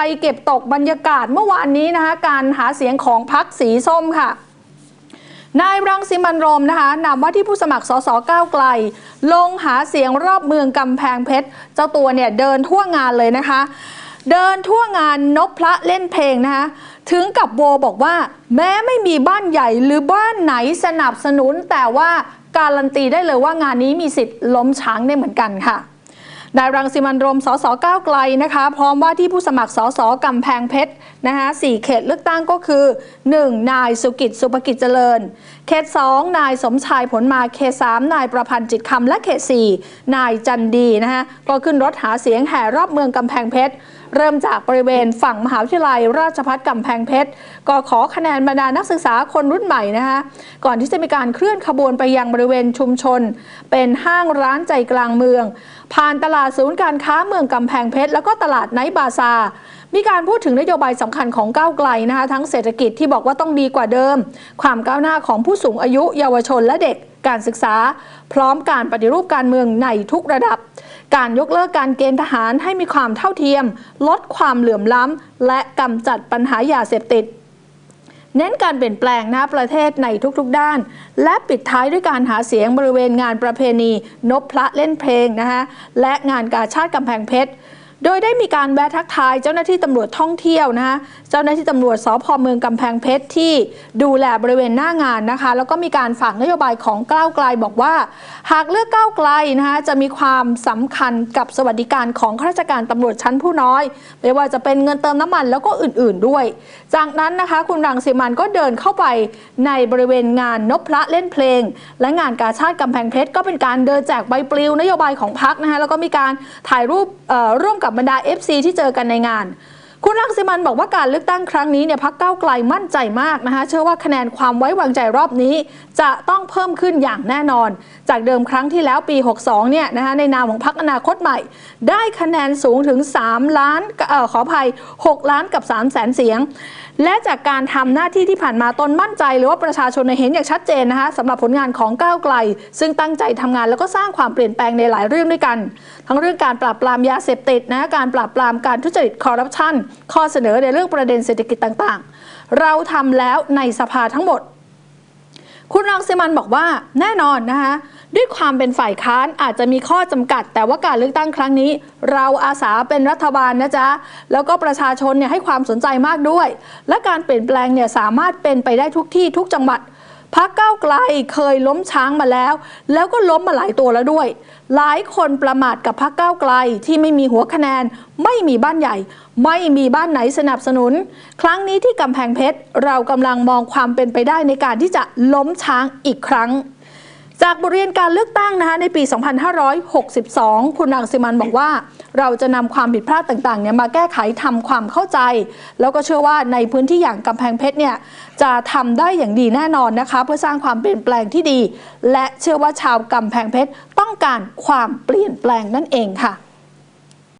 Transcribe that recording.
ไปเก็บตกบรรยากาศเมื่อวานนี้นะคะการหาเสียงของพักสีส้มค่ะ นายรังสิมันโรมนะคะนำว่าที่ผู้สมัครสสก้าวไกล ลงหาเสียงรอบเมืองกำแพงเพชร เจ้าตัวเนี่ยเดินทั่วงานเลยนะคะ เดินทั่วงานนบพระเล่นเพลงนะคะถึงกับโบบอกว่า แม้ไม่มีบ้านใหญ่หรือบ้านไหนสนับสนุน แต่ว่าการันตีได้เลยว่างานนี้มีสิทธิ์ล้มช้างได้เหมือนกันค่ะ นายรังสิมันโรม สสก้าวไกลนะคะ พร้อมว่าที่ผู้สมัคร สสกำแพงเพชรนะคะสี่เขตเลือกตั้งก็คือ 1. นายสุกิจสุภกิจเจริญ เขต 2 นายสมชายผลมา เขต 3 นายประพันธ์จิตคำและเขต 4 นายจันดีนะคะก็ขึ้นรถหาเสียงแห่รอบเมืองกำแพงเพชร เริ่มจากบริเวณฝั่งมหาวิทยาลัย ราชภัฏกำแพงเพชร ก็ขอคะแนนบรรดานักศึกษาคนรุ่นใหม่นะคะก่อนที่จะมีการเคลื่อนขบวนไปยังบริเวณชุมชน เป็นห้างร้านใจกลางเมือง ผ่านตลาดศูนย์การค้าเมืองกำแพงเพชร แล้วก็ตลาดไนท์บาซามีการพูดถึงนโยบายสำคัญของก้าวไกลนะคะทั้งเศรษฐกิจที่บอกว่าต้องดีกว่าเดิม ความก้าวหน้าของผู้สูงอายุเยาวชนและเด็ก การศึกษา พร้อมการปฏิรูปการเมืองในทุกระดับ การยกเลิกการเกณฑ์ทหารให้มีความเท่าเทียม ลดความเหลื่อมล้ำ และกำจัดปัญหายาเสพติด เน้นการเปลี่ยนแปลงนะประเทศในทุกๆด้าน และปิดท้ายด้วยการหาเสียงบริเวณงานประเพณี นบพระเล่นเพลงนะคะและงานกาชาติกำแพงเพชร โดยได้มีการแวะทักทายเจ้าหน้าที่ตำรวจท่องเที่ยวนะคะเจ้าหน้าที่ตำรวจสพเมืองกำแพงเพชรที่ดูแลบริเวณหน้างานนะคะ แล้วก็มีการฝากนโยบายของก้าวไกลบอกว่า หากเลือกก้าวไกลนะคะจะมีความสำคัญกับสวัสดิการของข้าราชการตำรวจชั้นผู้น้อย ไม่ว่าจะเป็นเงินเติมน้ำมันแล้วก็อื่นๆด้วย จากนั้นนะคะคุณรังสิมันก็เดินเข้าไปในบริเวณงานนบพระเล่นเพลง และงานกาชาติกำแพงเพชรก็เป็นการเดินแจกใบปลิวนโยบายของพรรคนะคะแล้วก็มีการถ่ายรูปร่วมกับบรรดา FC ที่เจอกันในงานคุณรังสิมันบอกว่าการเลือกตั้งครั้งนี้เนี่ยพักเก้าไกลมั่นใจมากนะคะเชื่อว่าคะแนนความไว้วางใจรอบนี้ จะต้องเพิ่มขึ้นอย่างแน่นอน จากเดิมครั้งที่แล้วปี 62 เนี่ยนะคะในนามของพักอนาคตใหม่ ได้คะแนนสูงถึง 3 ล้านเอ่อขออภัย 6 ล้านกับ3แสนเสียงและจากการทำหน้าที่ที่ผ่านมาตนมั่นใจหรือว่าประชาชนเห็นอย่างชัดเจนนะคะสำหรับผลงานของก้าวไกล ซึ่งตั้งใจทำงานแล้วก็สร้างความเปลี่ยนแปลงในหลายเรื่องด้วยกัน ทั้งเรื่องการปราบปรามยาเสพติดนะการปราบปรามการทุจริตคอร์รัปชันข้อเสนอในเรื่องประเด็นเศรษฐกิจต่างๆ เราทำแล้วในสภาทั้งหมด คุณรังสิมันบอกว่าแน่นอนนะคะ ด้วยความเป็นฝ่ายค้านอาจจะมีข้อจำกัด แต่ว่าการเลือกตั้งครั้งนี้ เราอาสาเป็นรัฐบาลนะจ๊ะ แล้วก็ประชาชนเนี่ยให้ความสนใจมากด้วย และการเปลี่ยนแปลงเนี่ยสามารถเป็นไปได้ทุกที่ทุกจังหวัดพักเก้าไกลเคยล้มช้างมาแล้ว แล้วก็ล้มมาหลายตัวแล้วด้วย หลายคนประมาทกับพักเก้าไกลที่ไม่มีหัวคะแนน ไม่มีบ้านใหญ่ ไม่มีบ้านไหนสนับสนุน ครั้งนี้ที่กำแพงเพชร เรากำลังมองความเป็นไปได้ในการที่จะล้มช้างอีกครั้ง จากบทเรียนการเลือกตั้งนะคะในปี 2562 คุณรังสิมันบอกว่า เราจะนำความผิดพลาดต่างๆเนี่ยมาแก้ไขทำความเข้าใจ แล้วก็เชื่อว่าในพื้นที่อย่างกำแพงเพชรเนี่ยจะทำได้อย่างดีแน่นอนนะคะ เพื่อสร้างความเปลี่ยนแปลงที่ดี และเชื่อว่าชาวกำแพงเพชรต้องการความเปลี่ยนแปลงนั่นเองค่ะ